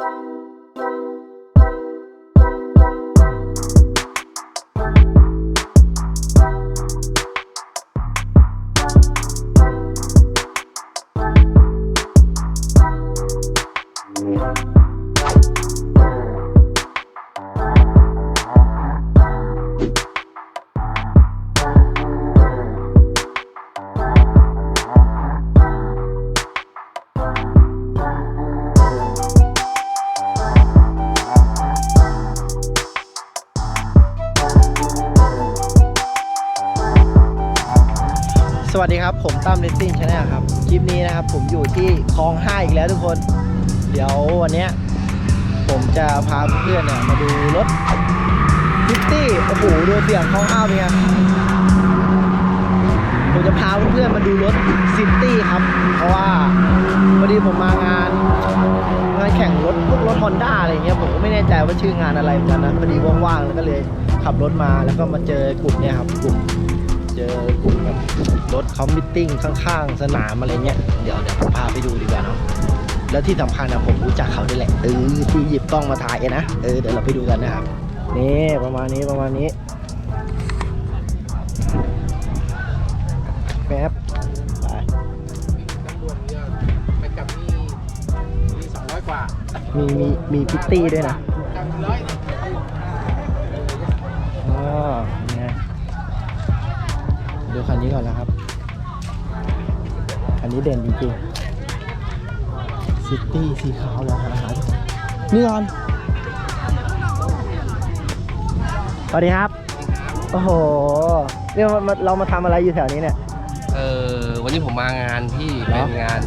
ส วัสดีครับ ผมตั้มเลสซิ่งชาแนลครับ คลิปนี้นะครับ ผมอยู่ที่คลองห้าอีกแล้วทุกคน เดี๋ยววันนี้ผมจะพาเพื่อนเนี่ยมาดูรถฟิตตี้โอ้โหดูเสียงคลองห้าเป็นไงผมจะพาเพื่อนๆมาดูรถซิตี้ครับ เพราะว่าพอดีผมมางานงานแข่งรถพวกรถฮอนด้าอะไรเงี้ยผมก็ไม่แน่ใจว่าชื่องานอะไรเหมือนกันนะพอดีว่างๆแล้วก็เลยขับรถมาแล้วก็มาเจอกลุ่มเนี่ยครับกลุ่ม เจอกลุ่มแบบรถเขามิทติ้งข้างๆ สนามอะไรเงี้ย เดี๋ยวเดี๋ยวผมพาไปดูดีกว่าเนาะแล้วที่สำคัญนะผมรู้จักเขาด้วยแหละเออที่หยิบกล้องมาถ่ายนะเออเดี๋ยวเราไปดูกันนะครับนี่ประมาณนี้ประมาณนี้แป๊บไปตำรวจเนี่ยไปกับมีมีสองร้อยกว่า มีมีมีพิตตี้ด้วยนะกับร้อยอ๋อนี่ไง ดูคันนี้ก่อนนะครับ คันนี้เด่นจริงๆซิตี้สีขาวเหรอหาหาทุกคนนี่ก่อนสวัสดีครับ โอ้โหเนี่ยมามาเรามาทำอะไรอยู่แถวนี้เนี่ย เออวันนี้ผมมางานที่ เหรอเป็นงาน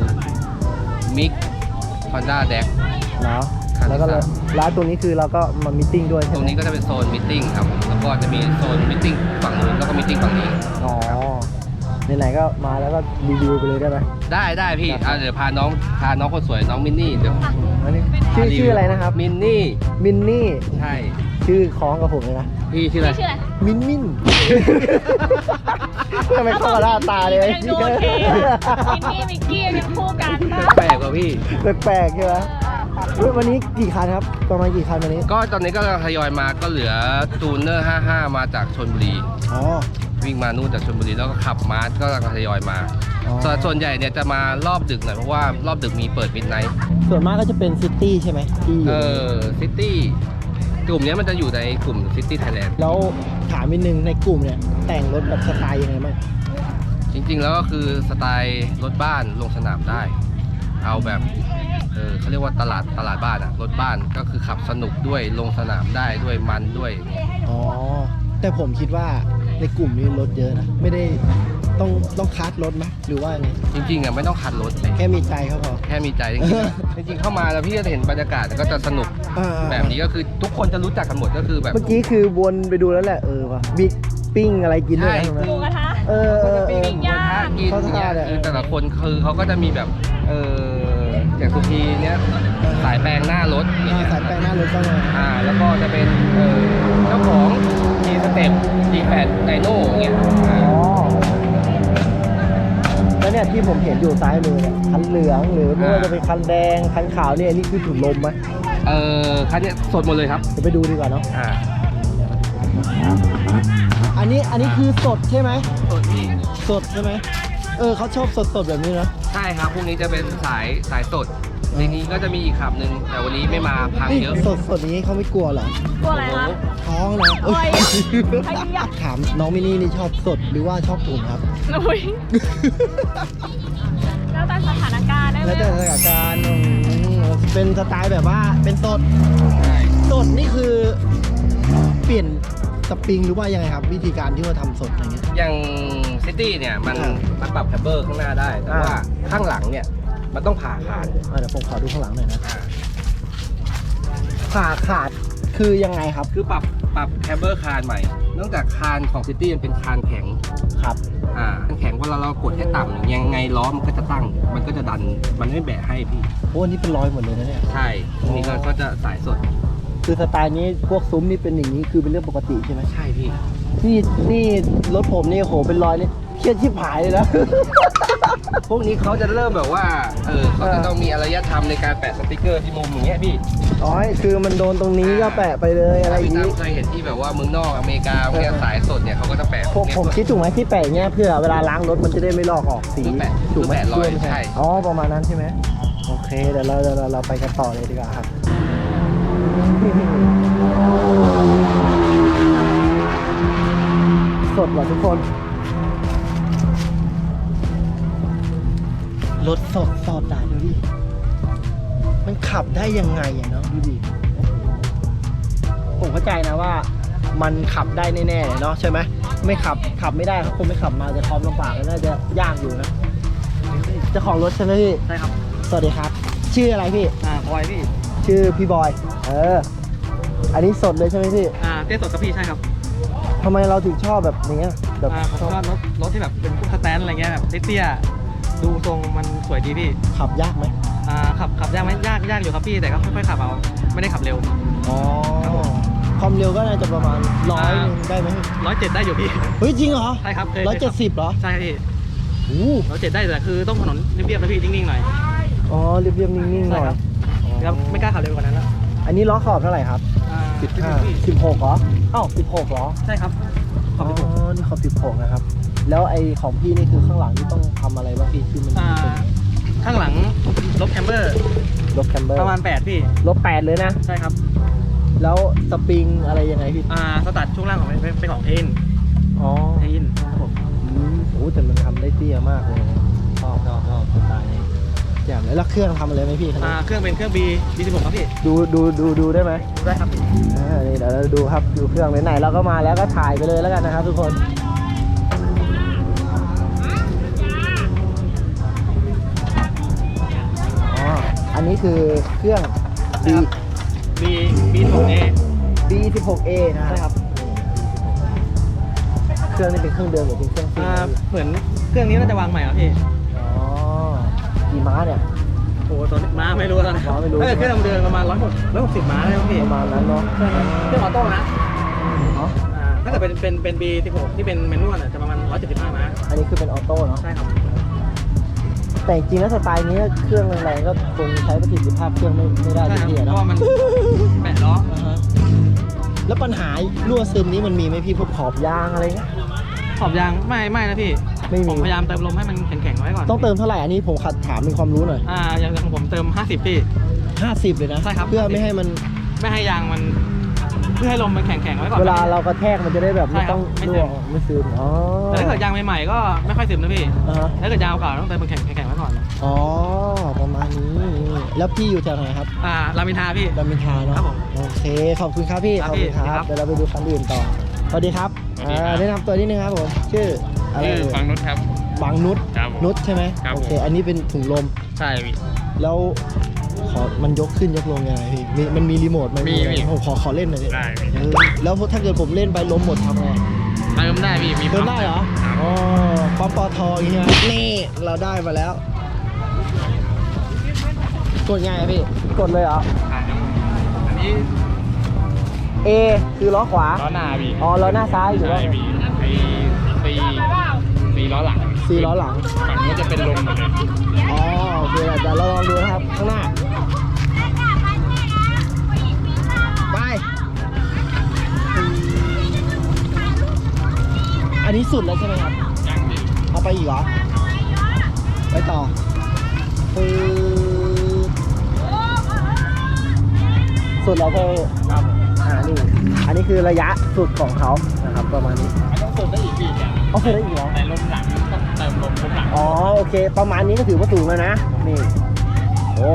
มิกฮอนด้าแดกเนาะ คันที่แล้วก็สามร้านตรงนี้คือเราก็มามิทติ้งด้วยตใช่รงไหมนี้ก็จะเป็นโซนมิทติ้งครับแล้วก็จะมีโซนมิทติ้งฝั่งนู้นแล้วก็มิทติ้งฝั่งนี้ อ๋อไหนๆก็มาแล้วก็รีวิวไปเลยได้ไหม ได้ได้พี่ครับ อะเดี๋ยวพาน้องพาน้องคนสวยน้องมินนี่เดี๋ยวอันนี้ชื่อชื่ออะไรนะครับ มินนี่มินนี่ใช่ชื่อคล้องกับผมเลยนะพี่ชื่ออะไรชื่ออะไร มินมินทำไมเข้ากับหน้าตาเลยยังดูโอเคมินนี่มิกกี้ยังคู่กันปะแปลกกว่าพี่แปลกๆใช่ไหมเฮ้ย วันนี้กี่คันครับ ประมาณกี่คันวันนี้ ก็ตอนนี้ก็กำลังทยอยมาก็เหลือจูเนอร์ 55 มาจากชนบุรี อ๋อ วิ่งมานู่นจากชนบุรีแล้วก็ขับมาร์ก็กำลังทยอยมา อ๋อ ส่วนส่วนใหญ่เนี่ยจะมารอบดึกหน่อยเพราะว่ารอบดึกมีเปิดมิดไนท์ส่วนมากก็จะเป็นซิตี้ใช่ไหมที่อยู่เออซิตี้กลุ่มเนี้ยมันจะอยู่ในกลุ่มซิตี้ไทยแลนด์แล้วถามนิดนึงในกลุ่มเนี่ย แต่งรถแบบสไตล์ยังไงบ้างจริง ๆ แล้วก็คือสไตล์รถบ้านลงสนามได้ เอาแบบ เออเขาเรียกว่าตลาดตลาดบ้านอะรถบ้านก็คือขับสนุกด้วยลงสนามได้ด้วยมันด้วยอย่างเงี้ยอ๋อ แต่ผมคิดว่าในกลุ่มนี้รถเยอะนะ ไม่ได้ต้องต้องคัดรถไหมหรือว่าไงจริงๆอะไม่ต้องคันรถเลยแค่มีใจเขาพอ แค่มีใจจริงๆจริงๆเข้ามาแล้วพี่จะเห็นบรรยากาศก็จะสนุกอ่าๆ แบบนี้ก็คือทุกคนจะรู้จักกันหมดก็คือแบบเมื่อกี้คือวนไปดูแล้วแหละเออว่ะมีปิ้งอะไรกินด้วยนะใช่ตรงนั้นหมูกระทะ เออเออเออ ปิ้งย่าง กินเนี่ยเขาทานอะคือแต่ละคนคือเขาก็จะมีแบบเออ อย่างสุพีเนี้ยสายแปลงหน้ารถอย่างอ่าเงี้ยสายแปลงหน้ารถก็มาอ่าแล้วก็จะเป็นเออเจ้าของทีสเต็ปดีแปดไดโน่เงี้ยอ่าอ๋อแล้วเนี่ยที่ผมเห็นอยู่ซ้ายมือเนี่ยคันเหลืองหรือไม่ว่าจะเป็นคันแดงคันขาวเนี่ยนี่คือถุงลมไหมเออคันเนี้ยสดหมดเลยครับเดี๋ยวไปดูดีกว่าเนาะอ่าอันนี้อันนี้คือสดใช่ไหมสดพี่สดใช่ไหม เออเขาชอบสดสดๆแบบนี้นะ ใช่ครับพรุ่งนี้จะเป็นสายสายสดทีนี้ก็จะมีอีกขับหนึ่งแต่วันนี้ไม่มาพังเยอะสดสดๆอย่างนี้เขาไม่กลัวเหรอ กลัวอะไรคะ ท้องนะโอ้ยไอ้ยะ ถามน้องมินี่นี่ชอบสดหรือว่าชอบถุงครับอุ้ยแล้วแต่สถานการณ์ได้ไหมแล้วแต่สถานการณ์อืมเป็นสไตล์แบบว่าเป็นสด ใช่สดนี่คือ เปลี่ยน สปริงหรือว่ายังไงครับ วิธีการที่ว่าทำสดอย่างเงี้ย อย่างซิตี้เนี่ยมันอ่ามันปรับแคบเบอร์ข้างหน้าได้ แต่อ่าว่า ข้างหลังเนี่ยมันต้องผ่าคานอะเดี๋ยวผมขอดูข้างหลังหน่อยนะอ่าผ่าขาดคือยังไงครับคือปรับปรับแคบเบอร์คานใหม่ เนื่องจากคานของซิตี้มันเป็นคานแข็งครับอ่าคานแข็งเวลาเรากดให้ต่ำยังไงล้อมันก็จะตั้ง มันก็จะดันมันไม่แบะให้พี่ โอ้อันนี้เป็นรอยหมดเลยนะเนี่ย ใช่พวกนี้ก็ก็จะสายสด คือสไตล์นี้พวกซุ้มนี่เป็นอย่างนี้คือเป็นเรื่องปกติใช่ไหมใช่พี่ นี่นี่รถผมนี่โหเป็นรอยนี่เครียดชิบหายเลยนะ พวกนี้เขาจะเริ่มแบบว่า เออเขาจะต้องมีอารยธรรมในการแปะสติกเกอร์ที่มุมอย่างเงี้ยพี่อ๋อคือมันโดนตรงนี้ก็แปะไปเลยอะไรอย่างพี่นี้ตั้มเคยเห็นที่แบบว่าเมืองนอกอเมริกาเนี่ยสายสดเนี่ยเขาก็จะแปะผมเนี่ยผมคิดถูกไหมที่แปะเงี้ยเพื่อเวลาล้างรถมันจะได้ไม่ลอกออกสีคือแปะถูกไหมคือแปะรอยไม่ใช่อ๋อประมาณนั้นใช่ไหมโอเคเดี๋ยวเราเดี๋ยวเราเราไปกันต่อเลยดีกว่าครับ สดว่ะทุกคน รถสดสดอะดูดิ มันขับได้ยังไงอะเนาะดูดิผมเข้าใจนะว่า มันขับได้แน่ๆเลยเนาะใช่ไหม ไม่ขับขับไม่ได้เขาคงไม่ขับมาจะคอมลำบากน่าจะยากอยู่นะเจ้าของรถใช่ไหมพี่ ใช่ครับ สวัสดีครับ ชื่ออะไรพี่ อ่าบอยพี่ ชื่อพี่บอย เออ อันนี้สดเลยใช่ไหมพี่อ่าเต้สดกับพี่ใช่ครับทำไมเราถึงชอบแบบนี้อะแบบอ่าผมชอบชอบรถรถที่แบบเป็นพวกสแตนอะไรเงี้ยแบบเตี้ยๆดูทรงมันสวยดีพี่ขับยากไหมอ่าขับขับยากไหมยากยากอยู่ครับพี่แต่ก็ค่อยๆขับเอาไม่ได้ขับเร็ว อ๋อความเร็วก็น่าจะประมาณร้อยหนึงได้ไหมพี่ร้อยเจ็ดได้อยู่พี่ เฮ้ยจริงเหรอใช่ครับคร้อยเจ็ดสิบเหรอใช่ครับพี่โอ้ร้อยเจ็ดได้แต่คือต้องถนนเรียบๆนะพี่นิ่งๆหน่อย อ๋อเรียบๆนิ่งๆหน่อยใช่ครับ ครับไม่กล้าขับเร็วกว่านั้นแล้วอันนี้ล้อขอบเท่าไหร่ครับอ่าสิบห้าพี่สิบหกเหรอเอ้าสิบหกเหรอใช่ครับขอ๋อบอคุณนี่ขอบสิบหกนะครับ แล้วไอของพี่นี่คือข้างหลังนี่ต้องทำอะไรบ้างพี่ที่มันอ่าข้างหลังลบแคมเบอร์ลบแคมเบอร์ประมาณ8พี่ลบแปดเลยนะ ใช่ครับแล้วสปริงอะไรยังไงพี่อ่าสตาร์ทช่วงล่างของเป็นเป็นของเทนอ๋อเทนครับผม อืมโอ้แต่มันทำได้เตี้ยมากเลยนะชอบชอบชอบสไตล์นี้ แจ่มเลยแล้วเครื่องทำอะไรไหมพี่คันอ่านี้เครื่องเป็นเครื่อง B B16 ครับพี่ดูดูดูดูได้ไหมดูได้ครับพี่อ่านี่เดี๋ยวเราดูครับดูเครื่องไหนๆเราก็มาแล้วก็ถ่ายไปเลยแล้วกันนะครับ ทุกคนอ๋ออันนี้คือเครื่อง B B B16A B16A นะใช่ครับเครื่องนี้เป็นเครื่องเดิมหรือเป็นเครื่องซิ่งอ่านะพี่เหมือนเครื่องนี้น่าจะวางใหม่ครับพี่อ๋อ กี่ม้าเนี่ย โอ้ตอนนี้ม้าไม่รู้ตอนนี้ม้าไม่รู้ ถ้าเกิดเครื่องเดิมๆประมาณ160 160ม้าเลยครับพี่ประมาณนั้นเนาะใช่ครับเครื่องออโต้นะเนาะอ่าถ้าเกิดเป็นเป็นเป็น B16 ที่เป็นแมนนวลอะจะประมาณ175ม้าอันนี้คือเป็นออโต้เนาะ ใช่ครับ แต่จริงๆแล้วสไตล์นี้เครื่องแรงๆก็คงใช้ประสิทธิภาพเครื่องไม่ไม่ได้ใช่ทุกครับทีอะเพเนาะราะว่ามันแปะล้ออ่าฮะแล้วปัญหารั่วซึมนี้มันมีไหมพี่พวกขอบยางอะไรเงี้ยข อบยางไม่ไม่นะพี่ไม่มี ผมพยายามเติมลมให้มันแข็งๆไว้ก่อนต้องเติมเท่าไหร่อันนี้ผมขัดถามเป็นความรู้หน่อย อ่าอย่างของผมเติม 50 พี่ 50 เลยนะ ใช่ครับ เพื่อไม่ให้มันไม่ให้ยางมัน เพื่อให้ลมมันแข็งๆไว้ก่อน เวลาเรากระแทกมันจะได้แบบไม่ใช่ครับต้องไม่รั่ซึวม ไม่ซึมอ๋อแต่ถ้าเกิดยางใหม่ๆก็ไม่ค่อยซึมนะพี่อ่าฮะถ้าเกิดยางเก่าต้องเติมมันแข็งแข็งๆไว้ก่อนอ๋อประมาณนี้แล้วพี่อยู่แถวไหนครับอ่ารามินทราพี่ รามอินทราเนาะครับผมโอเคขอบคุณครับพี่ครัขบอบคุณคพี่รับครับเดี๋ยวเราไปดูคันอื่นต่อ สวัสดีครับสวัสดีครับ อ่าแนะนำตัวนิดนึงครับผมชื่ออะไรชื่อเอ่ยฟังนุชครับบางนุชครับผมนุชใช่ไหมครับโอเคผมอันนี้เป็นถุงลม ใช่พี่ แล้วขอมันยกขึ้นยกลงยังไงพี่มีมันมีรีโมทไหมมีอะไรมีผมขอขอเล่นหน่อยดิได้พี่ เออแล้วถ้าเกิดผมเล่นไปล้มหมดทำไงเติมได้พี่ มีเติมได้เหรอครับอ๋อปั๊มปอทอย่างเงี้ยนี่เราได้มาแล้ว กดยังไงพี่ กดเลยเหรออ่าครับผมอันนี้ A คือล้อขวา ล้อหน้าพี่อ๋อล้อหน้าซ้ายหรือว่า ใช่พี่ไอ้ซีซีล้อหลังซีล้อหลัง ฝั่งนู้นจะเป็นลมหมดเลยอ๋อโอเคเดี๋ยวเราลองดูนะครับ ข้างหน้า ไป อันนี้สุดแล้วใช่ไหมครับ ยังพี่เอาไปอีกเหรอ ไปต่อปึ๊บสุดแล้วเพ่ครับอ่า นี่ อันนี้คือระยะสุดของเขานะครับประมาณนี้มันต้องเติมได้อีกพี่เนี่ยเอาเคยได้อีกเหรอ ในลมหลังต้องเติมลมลมหลังอ๋อโอเค ประมาณนี้ก็ถือว่าสูงแล้วนะ นี่ โอ้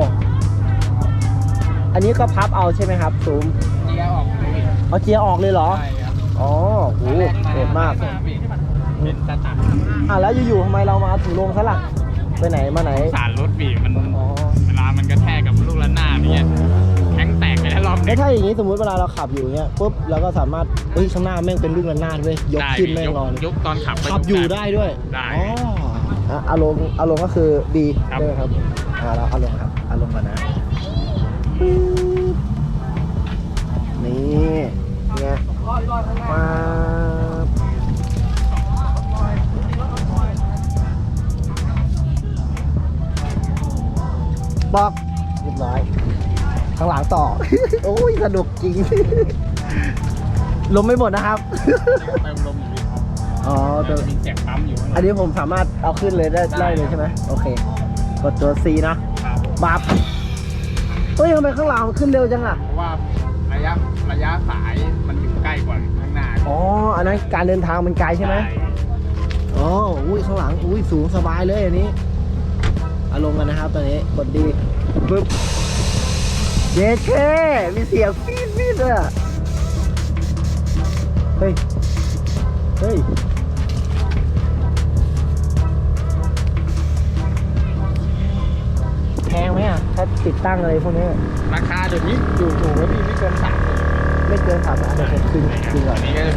อันนี้ก็พับเอาใช่ไหมครับซูมเกียร์ออกเลยพี่เอาเกียร์ออกเลยเหรอ ใช่ครับอ๋อโหโหดมากพี่เป็นสตาร์ทอะแล้วอยู่ๆทำไมเรามาถึงลงซะล่ะ ไปไหนมาไหน สารรถพี่มัน อ๋อ เวลามันกระแทกกับลูกระนาดเนี่ยแข้งแตกไปแล้ว รอบเด็แล้ก วถ้าอย่างนี้สมมติเวลาเราขับอยู่เงี้ยปุ๊บเราก็สามารถเฮ้ยข้างหน้าแม่งเป็นลูกระนาดเว้ยยกขึ้นแม่งยกรอนยกตอนขับก็ขับอยู่ได้ด้วยได้ อ๋ออะอารมณ์อารมณ์ก็คือดีครัไหมครับเราอารมณ์ครับอารมณ์ก่นนะนี่ไงมาป๊อกเรียบร้อย มาโอ้ยสนุกจริง ลมไม่หมดนะครับ เติมลมอยู่พี่อ๋อตัวมีเสียงปั๊มอยู่ข้างหอัลันงนี้ผมสามารถเอาขึ้นเลยได้ได้เลยใช่ไหมโอเค กดตัว C นะ ครับ บับเฮ้ยทำไมข้างหลังมันขึ้นเร็วจังอะ เพราะว่าระยะระยะสายมันอยู่ใกล้กว่าข้างหน้าอ๋อ อันนั้นการเดินทางมันไกลใช่ไหม อ๋อ อุ้ยข้างหลัง อุ้ยสูงสบายเลยอันนี้เอาลงกันนะครับตอนนี้ กดดีปึ๊บ เยเคมีเสียงฟีดฟีดเลยอะเฮ้ย เฮ้ย แพงไหมอะ ถ้าติดตั้งอะไรพวกนี้ ราคาเดี๋ยวนี้อยู่ถูกแล้วพี่ไม่เกินสามหมื่นไม่เกินสามล้านเดี๋ยวผมคืนคืนก่อนอันนี้ก็เ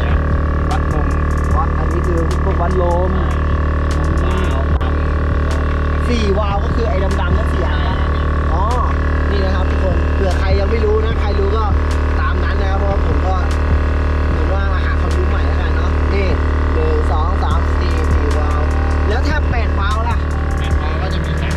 นี่ยวัดลมวัดอันนี้คือพวกวัดลมสี่วาล์วก็คือไอ้ดำๆนั่นสี่อันนะอ๋อ นี่นะครับทุกคน เผื่อใครยังไม่รู้นะ ใครรู้ก็ตามนั้นนะครับเพราะว่าผมก็เหมือนว่ามาหาความรู้ใหม่แล้วกันเนาะนี่หนึ่งสองสามสี่สี่วาล์วแล้วถ้าแปดวาล์วล่ะแปดวาล์วก็จะมีแสง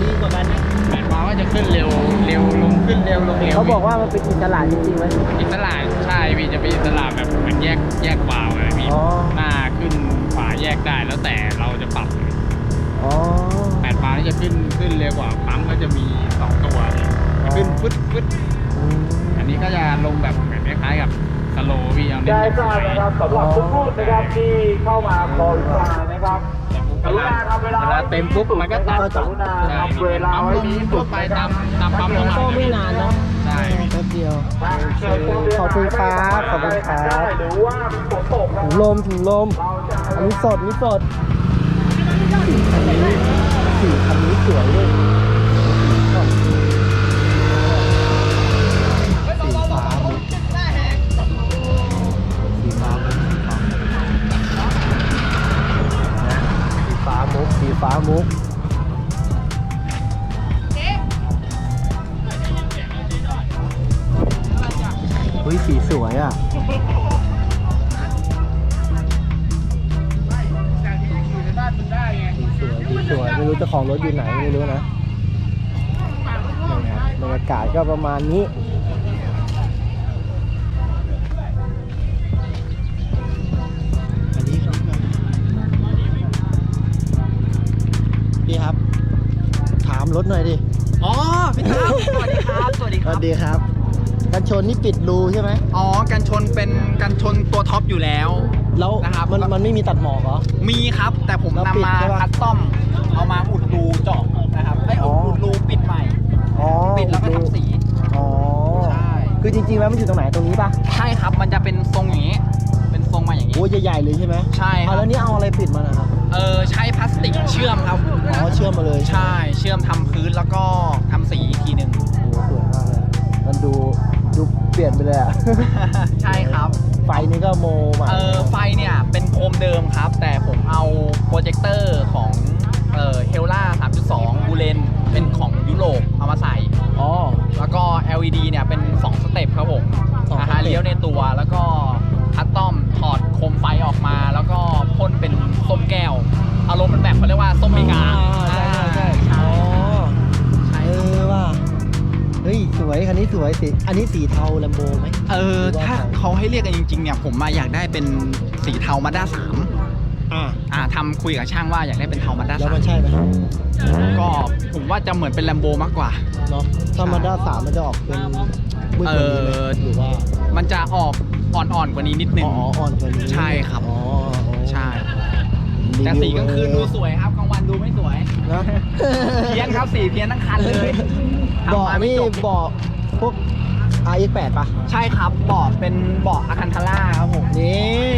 ดีกว่ากันไหมแปดวาล์วก็จะขึ้นเร็วเร็วลงขึ้นเร็วลงเร็วเขาบอกว่ามันเป็นอินตลาดจริงๆไหมอิสระใช่พี่จะเป็นอิสระแบบเหมือนแยกแยกวาล์วอะไรพี่อ๋อหน้าขึ้นขวาแยกได้แล้วแต่เราจะปรับอ๋อแปดวาล์วนี่จะขึ้นขึ้นเร็วกว่าปั๊มก็จะมีสองตัวพี่จะ ขึ้นฟึดฟึดอืมอันนี้ก็จะลงแบบเหมือนคล้ายๆกับสโลว์พี่เอาเน้นได้แบบทราบนะครับสำหรับทุกผู้นะครับที่เข้ามาบริการนะครับกรุณาครับเวลาเวลาเต็มปุ๊บมันก็ตัดกรุณาใช่ครับพี่เวลาปั๊มไว้ลมนี้ทั่วไปตามตามปั๊มน้ำมันก็ไม่นานเนาะใช่พี่แป๊บเดียวขอบคุณครับขอบคุณครับหรือว่าฝนตกนะถุงลมถุงลมอันนี้สดนี่สดสีคันนี้สีคันนี้สวยเลย มุกสีฟ้ามุกเฮ้ยสีสวยอะสวยดีสวยไม่รู้เจ้าของรถอยู่ไหนไม่รู้นะนี่ครับบรรยากาศก็ประมาณนี้ามรถหน่อยดิอ๋อพี่ตั้มสวัสดีครับสวัสดีสครัวับ สดีครับกันชนนี่ปิดรูใช่ไหมอ๋อกันชนเป็นกันชนตัวท็อปอยู่แล้ว แล้วนะครับ มันมันไม่มีตัดหมอกเหรอ มีครับ แต่ผมแล้วนำปิดมาใช่ปะคัสตอม เอามาอุดรูเจาะนะครับไอ้ยอ๋อ อุดรูปิดใหม่ อ๋อปิดแล้วก็ทำสี อ๋อใช่ คือจริงๆแล้วมันอยู่ตรงไหนตรงนี้ปะใช่ครับมันจะเป็นทรงอย่างนี้ เป็นทรงมาอย่างนี้ โอ้ยใหญ่ๆเลยใช่ไหมใช่คเอารับแล้วนี่เอาอะไรปิดมันนะครับ เออใช้พลาสติกเชื่อมครับ อ๋อเชื่อมมาเลยใช่เชื่อมทำพื้นแล้วก็ทำสีอีกทีหนึ่ง โอ้สวยมากเลยมันดูดูเปลี่ยนไปเลยอะ ใช่ครับ ไฟนี่ก็โมใหม่เออไฟเนี่ยเป็นโคมเดิมครับ แต่ผมเอาโปรเจคเตอร์ของเออเฮล่า3.2บูเลนเป็นของยุโรปเอามาใส่ อ๋อ แล้วก็ LED เนี่ยเป็น 2 สเต็ปครับผมสองนะสฮะเต็ปเลี้ยวในตัวแล้วก็คัสตอมถอดโคมไฟออกมา แล้ว ก็พ่นเป็นส้มแก้ว อารมณ์เป็นแบบเขาเรียกว่าส้มเมกาใช่ใช่ใช่ใช่อ๋อใช่เออว่าเฮ้ยสวยคันนี้สวยสีอันนี้สีเทาแลมโบไหมเออหรือว่าถ้าเขาให้เรียกกันจริงๆเนี่ยผมมาอยากได้เป็นสีเทามาด้าสามอ่าอ่าทำคุยกับช่างว่าอยากได้เป็นเทามาด้าแล้วสามมันใช่ไหมก็ผมว่าจะเหมือนเป็นแลมโบมากกว่าเนาะถ้ามาด้าสามมันจะออกเป็นมืดกว่านี้ไหมเออหรือว่า มันจะออกอ่อนๆกว่านี้นิดหนึ่งอ๋ออ่อนกว่านี้ใช่ครับอ๋ออ๋อใช่รี แต่วิวสีกลางคืนดูสวยครับกลางวันดูไม่สวยนะเพี้ยนครับสีเพี้ยนทั้งคันเลยเบาะทำมาไม่นี่จบเบาะพวก RX8 ป่ะ ใช่ครับเบาะเป็นเบาะอาคันทาร่าครับผมนี่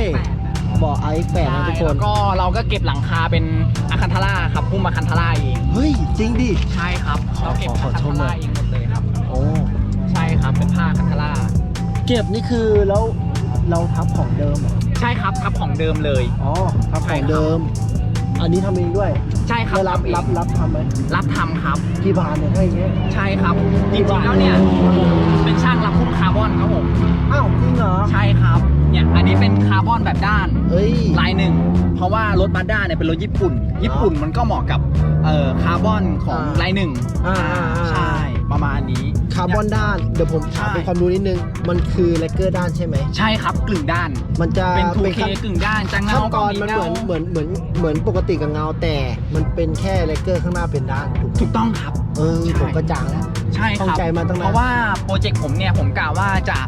เบาะ RX8 นะทุกคใช่นแล้วก็เราก็เก็บหลังคาเป็นอาคันทาร่าครับพุ่มอาคันทาร่าเองเฮ้ยจริงดิใช่ครับขอเราเก็บขอขออาคันชมทาหน่ร่าอยเองหมดเลยครับโอ้ใช่ครับเป็นผ้าอาคันทาร่าเก็บนี่คือแล้วเราทับของเดิมเหรอใช่ครับครับของเดิมเลย อ๋อทับของเดิม อันนี้ทำเองด้วยใช่ครับแล้วรับทำเองรับรับทำไหมรับทำครับ กี่บาทเนี่ยให้อย่างเงี้ย ใช่ครับ จริงๆแล้วเนี่ยเป็นช่างรับพุ่มคาร์บอนครับผมอ้าวจริงเหรอ ใช่ครับเนี่ยอันนี้เป็นคาร์บอนแบบด้านเอ้ย ลายหนึ่ง เพราะว่ารถมาด้าเนี่ยเป็นรถญี่ปุ่น ญี่ปุ่นมันก็เหมาะกับเอ่อคาร์บอนของอ่าลายหนึ่งอ่าอ่าอ่า ใช่ ปประมาณนี้ คาร์บอนด้าน เดี๋ยวผมถามใช่ เป็นความรู้นิดนึง มันคือแลกเกอร์ด้านใช่ไหม ใช่ครับกลึงด้าน มันจะเป็น 2K ขั้นกึ่งด้านจะเงาขั้นตก็อนมีมันเงาเหมือนเหมือนเหมือนเหมือนปกติกับเงาแต่ มันเป็นแค่แลกเกอร์ข้างหน้าเป็นด้านถูกถูกต้องครับ เออใช่ ผมกระจ่างแล้ว ใช่คเข้ารับใจมาตั้งนาน เพราะว่าโปรเจกต์ผมเนี่ยผมกะว่าจะ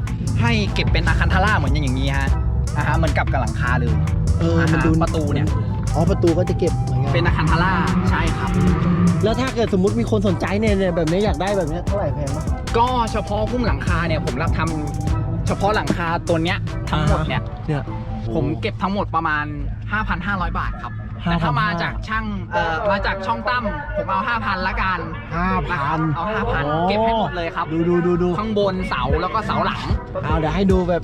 ให้เก็บเป็นอาคันทาร่าเหมือนอย่างนี้ฮะอ่าฮะเหมือนกับกับหลังคาเลย เออมันดูอ่าฮะประตูเนี่ย อ๋อประตูก็จะเก็บเหมือนกัน เป็นอาคันทาร่าใช่ครับ แล้วถ้าเกิดสมมติมีคนสนใจเนี่ยเนี่ยแบบนี้อยากได้แบบนี้เท่าไหร่แพงมั้ยก็เฉพาะหุ้มหลังคาเนี่ยผมรับทำเฉพาะหลังคาตัวเนี้ยทั้งหมดเนี่ยเนี่ย ผมเก็บทั้งหมดประมาณ 5,500 บาทครับแต่ถ้ามาจากช่างเอ่อมาจากช่องตั้มผมเอา5,000ละกันห้าพันเอา5,000เก็บให้หมดเลยครับ ดูดูดูดูข้างบนเสาแล้วก็เสาหลังเอาเดี๋ยวให้ดูแบบ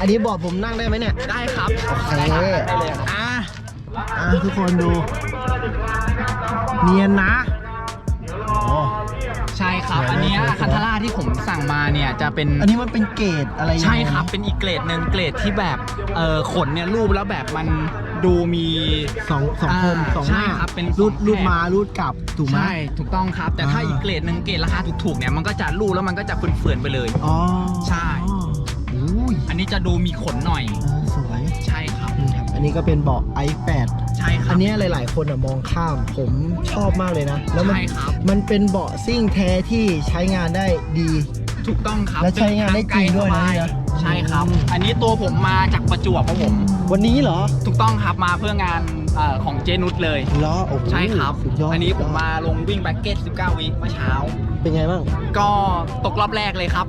อันนี้บอกผมนั่งได้ไหมเนี่ย ได้ครับโอเค ได้ครับได้เลยครับ อะ อะทุกคนดู เนียนนะโอ้ใช่ครับสวยนะอันเนี้ยสวยๆคันทาร่าที่ผมสั่งมาเนี่ยจะเป็น อันนี้มันเป็นเกรดอะไรยังไง ใช่ครับ เป็นอีกเกรดหนึ่งเกรดที่แบบเออขนเนี่ยรูปแล้วแบบมันดูมีสองสองคมอ่าสองหใช่น้าครับเป็นรูดสองแฉกรูดมารูดกลับถูกไหม ใช่ถูกต้องครับ แต่ถ้าอ่า อีกเกรดหนึ่งเกรดราคาถูกๆเนี่ยมันก็จะรูปแล้วมันก็จะเฟื่อนๆไปเลย อ๋อใช่ อุ้ยอันนี้จะดูมีขนหน่อย เออสวยใช่ครับนี่ครับ อันนี้ก็เป็นเบาะ i8 ใช่ครัอับนเนี้ยหลาย ๆ คนอะมองข้ามผมชอบมากเลยนะ แล้วมัใช่ครับ มันเป็นเบาะซิ่งแท้ที่ใช้งานได้ดี ถูกต้องครับและใช้งานได้จริงด้วยนะเป็เนี่ยทางไกลสบายใช่ครับ อันนี้ตัวผมมาจากประจวบครับผม วันนี้เหรอ ถูกต้องครับมาเพื่องาน เอ่อของเจนุสเลยเหรอโอ้โหใช่ครับ สุดยอดอันนี้ผมสุดยอดมาลงวิ่งแบ็กเก็ต 19 วิเมื่อเช้า เป็นไงบ้าง ก็ตกรอบแรกเลยครับ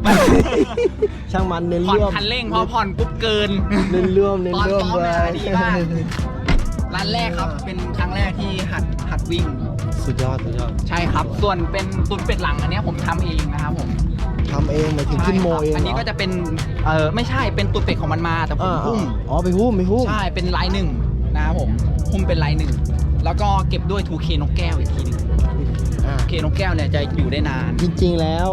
ช่างมันเน้นผ่อนเลื่อมคันเร่งพอผ่อนปุ๊บเกิน เน้นเลื่อมเน้นเลื่อมตอนซ้อมเลเนี่ยยดีมาก ร้านแรกครับ เป็นครั้งแรกที่หัดหัดวิ่ง สุดยอดสุดยอดใช่ครับ ส่วนเป็นตุนเป็ดหลังอันเนี้ยผมทำเองนะครับผมทำเองหมายถึงขึ้นโมเองอันนี้เหรก็จะเป็น เออไม่ใช่ เป็นตุนเป็ดของมันมาแต่ผมอ่าหุ้มอ๋อไปหุ้มไปหุ้มใช่ เป็นลายหนึ่ง นะครับผมหุ้มเป็นลายหนึ่ง แล้วก็เก็บด้วย 2K นกแก้วอีกทีหนึง อ่าเคนกแก้วเนี่ยจะอยู่ได้นาน จริงๆแล้ว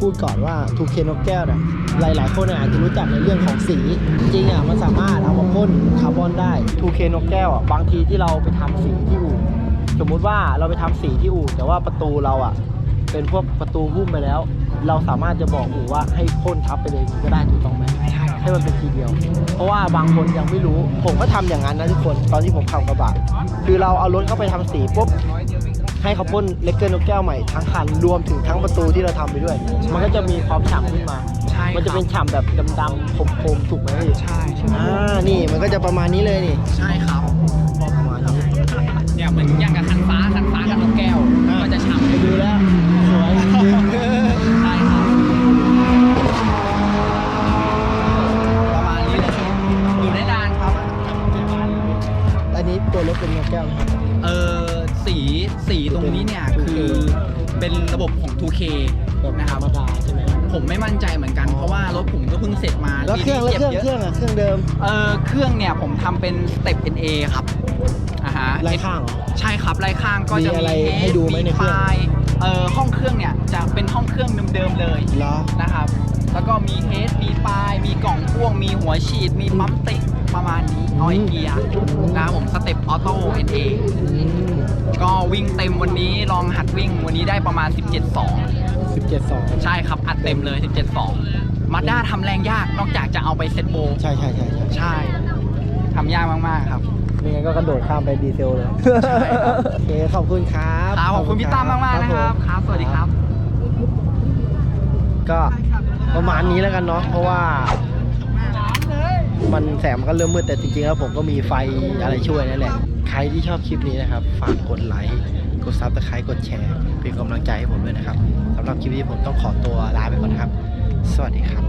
พูดก่อนว่าทูเคนกแก้วเนี่ยหลายๆคนอาจจะรู้จักในเรื่องของสี จริงๆอะมันสามารถเอามาพ่นคาร์บอนได้ทูเคนกแก้วอะบางทีที่เราไปทำสีที่อู่สมมุติว่าเราไปทำสีที่อู่แต่ว่าประตูเราอะเป็นพวกประตูหุ้มไปแล้ว เราสามารถจะบอกอู่ว่าให้พ่นทับไปเลยก็ได้ถูกต้องไหมให้มันเป็นทีเดียว เพราะว่าบางคนยังไม่รู้ ผมก็ทำอย่างนั้นนะทุกคนตอนที่ผมขับกระบะคือเราเอารถเข้าไปทำสีปุ๊บให้เขาพ่นเลกเกอร์นกแก้วใหม่ทั้งคันรวมถึงทั้งประตูที่เราทำไปด้วย มันก็จะมีความฉ่ำขึ้นมาใช่มันจะเป็นฉ่ำแบบดำๆคมๆถูกไหมพี่ใช่ใช่อ่านี่มันก็จะประมาณนี้เลยนี่ ใช่ครับประมาณนี้เนี่ยเหมือนอย่างกับคันฟ้าคัน รถเป็นนกแก้วนะครับเออสีสีตรงนี้เนี่ยคือเป็นระบบของ 2K แบบนะธครรับ รมดาใช่ไหมผมไม่มั่นใจเหมือนกันเพราะว่ารถผมก็เพิ่งเสร็จมาแล้วเครื่องแล้วปีเครื่องนี้เคก็บรื่องอะเครื่องเดิมเออเครื่องเนี่ยผมทำเป็นสเต็ป NA ครับอ่าฮะไล่ข้างเหรอ ใช่ครับไล่ข้างก็จะมีอะไรเฮดให้ดูไหมในเครื่องปลายเออห้องเครื่องเนี่ยจะเป็นห้องเครื่องเดิมๆเลยเหรอ นะครับ แล้วก็มีเฮดมีปลาย มีกล่องพ่วง มีหัวฉีด มีปั๊มติ๊ก ประมาณนี้ออยเกียร์นะครับผมสเต็ปออโต้ NA อืมก็วิ่งเต็มวันนี้ลองหัดวิ่งวันนี้ได้ประมาณ 17.2สิบเจ็ดสองใช่ครับอัดเต็มเลย 17.2มาด้าทำแรงยากนอกจากจะเอาไปเซตโบว์ใช่ใช่ใช่ใช่ใช่ทำยากมาก ๆ ครับ ไม่งั้นก็กระโดดข้ามไปดีเซลเลยใช่ครับโอเค ขอบคุณครับครับขอบคุณพี่ตั้มมากๆนะครับผมครับ สวัสดีครับ ก็ประมาณนี้แล้วกันเนาะเพราะว่า มันแสงมันก็เริ่มมืดแต่จริงๆแล้วผมก็มีไฟอะไรช่วยนั่นแหละ ใครที่ชอบคลิปนี้นะครับ ฝากกดไลค์ กดซับสไครต์กดแชร์ เป็นกำลังใจให้ผมด้วยนะครับสำหรับคลิปนี้ผมต้องขอตัวลาไปก่อนนะครับ สวัสดีครับ